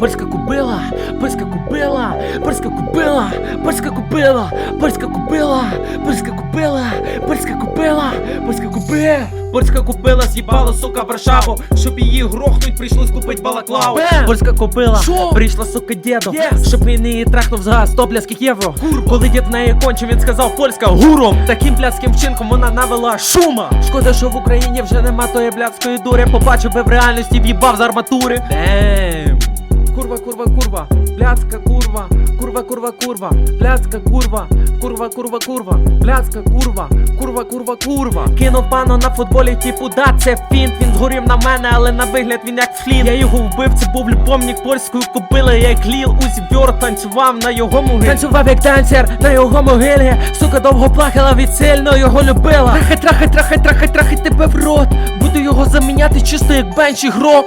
Польська купила, польська купила, польська купила, польська купила, польська купила, польська купила кубила, польська кубила. Польська купила, з'їбала, сука, Варшаву. Щоб її грохнуть, прийшлось купить балаклаву! Польська купила, Що? прийшла, сука, дєдо Yes! Щоб він її трахнув за 100 бляских євро. Коли дід неї кончив, він сказав польська гуром! Таким блядським вчинком вона навела шума. Шкода, що в Україні вже нема тої блядської дури. Побачив би в реальності, в'їбав з арматури. Дем. Курва, курва, курва, блядська курва, курва, курва, курва, блядська курва, курва, курва, курва, блядська курва, курва, курва, курва. Кинув пану на футболі, типу, да, це фінт. Він згорів на мене, але на вигляд він як флін. Я його вбив, це був любовник польської купили, як ліл Узі Вьор танцював на його могилі. Танцював як танцер на його могилі. Сука довго плакала від сильно його любила. Трахай, трахай, трахай, трахай, трахай тебе в рот. Буду його заміняти чисто як бенч ігрок.